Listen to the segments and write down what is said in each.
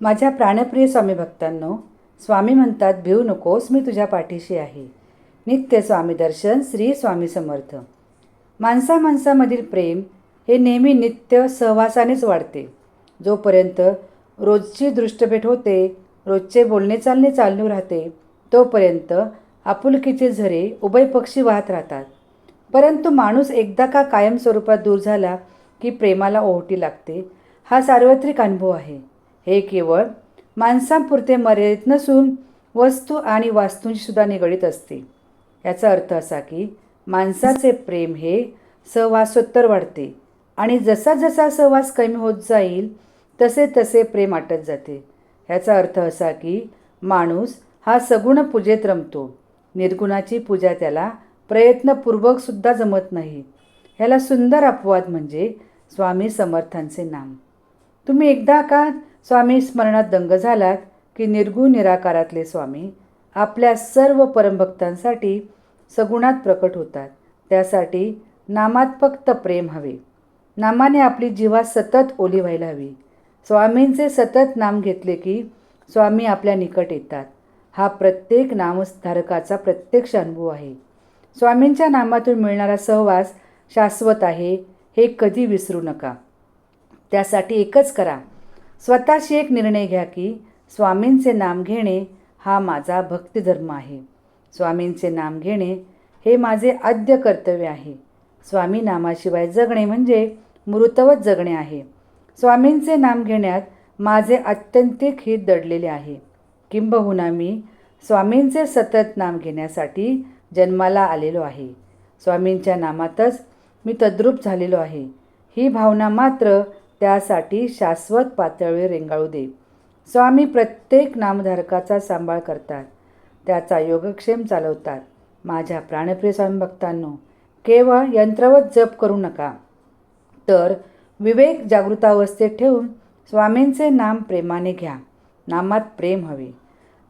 माझ्या प्राणप्रिय स्वामी भक्तांनो स्वामी म्हणतात भिवू नकोस मी तुझ्या पाठीशी आहे. नित्य स्वामी दर्शन श्री स्वामी समर्थ. माणसा माणसामधील प्रेम हे नेहमी नित्य सहवासानेच वाढते. जोपर्यंत रोजची दृष्टभेट होते रोजचे बोलणे चालणे चालू राहते तोपर्यंत आपुलकीचे झरे उभयपक्षी वाहत राहतात. परंतु माणूस एकदा का कायम स्वरूपात दूर झाला की प्रेमाला ओहोटी लागते हा सार्वत्रिक अनुभव आहे. हे केवळ माणसांपुरते मर्यादित नसून वस्तू आणि वास्तूंशी सुद्धा निगडीत असते. याचा अर्थ असा की माणसाचे प्रेम हे सहवासोत्तर वाढते आणि जसा जसा सहवास कमी होत जाईल तसे तसे प्रेम आटत जाते. ह्याचा अर्थ असा की माणूस हा सगुण पूजेत रमतो. निर्गुणाची पूजा त्याला प्रयत्नपूर्वक सुद्धा जमत नाही. ह्याला सुंदर अपवाद म्हणजे स्वामी समर्थांचे नाम. तुम्ही एकदा का स्वामी स्मरणात दंग झालात की निर्गुण निराकारातले स्वामी आपल्या सर्व परमभक्तांसाठी सगुणात प्रकट होतात. त्यासाठी नामात फक्त प्रेम हवे. नामाने आपली जीवा सतत ओली व्हायला हवी. स्वामींचे सतत नाम घेतले की स्वामी आपल्या निकट येतात. हा प्रत्येक नामधारकाचा प्रत्यक्ष अनुभव आहे. स्वामींच्या नामातून मिळणारा सहवास शाश्वत आहे हे कधी विसरू नका. त्यासाठी एकच करा. स्वतःशी एक निर्णय घ्या की स्वामींचे नाम घेणे हा माझा भक्तिधर्म आहे. स्वामींचे नाम घेणे हे माझे आद्य कर्तव्य आहे. स्वामी नामाशिवाय जगणे म्हणजे मृतवत जगणे आहे. स्वामींचे नाम घेण्यात माझे आत्यंतिक हित दडलेले आहे. किंबहुना मी स्वामींचे सतत नाम घेण्यासाठी जन्माला आलेलो आहे. स्वामींच्या नामातच मी तद्रूप झालेलो आहे. ही भावना मात्र त्यासाठी शाश्वत पातळी रेंगाळू दे. स्वामी प्रत्येक नामधारकाचा सांभाळ करतात. त्याचा योगक्षेम चालवतात. माझ्या प्राणप्रिय स्वामी भक्तांनो केवळ यंत्रवत जप करू नका. तर विवेक जागृतावस्थेत ठेवून स्वामींचे नाम प्रेमाने घ्या. नामात प्रेम हवे.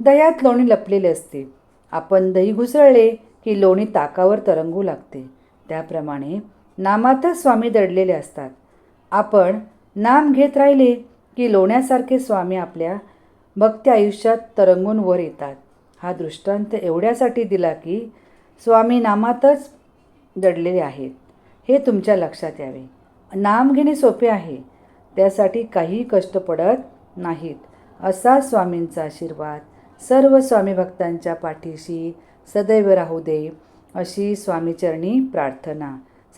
दह्यात लोणी लपलेले असते. आपण दही घुसळले की लोणी ताकावर तरंगू लागते. त्याप्रमाणे नामातच स्वामी दडलेले असतात. आपण नाम घेत राहिले की लोण्यासारखे स्वामी आपल्या भक्त्या आयुष्यात तरंगून वर येतात. हा दृष्टांत एवढ्यासाठी दिला की स्वामी नामातच दडलेले आहेत. हे तुमच्या लक्षात यावे. नाम घेणे सोपे आहे. त्यासाठी काही कष्ट पडत नाहीत. असा स्वामींचा आशीर्वाद सर्व स्वामी भक्तांच्या पाठीशी सदैव राहू दे अशी स्वामीचरणी प्रार्थना.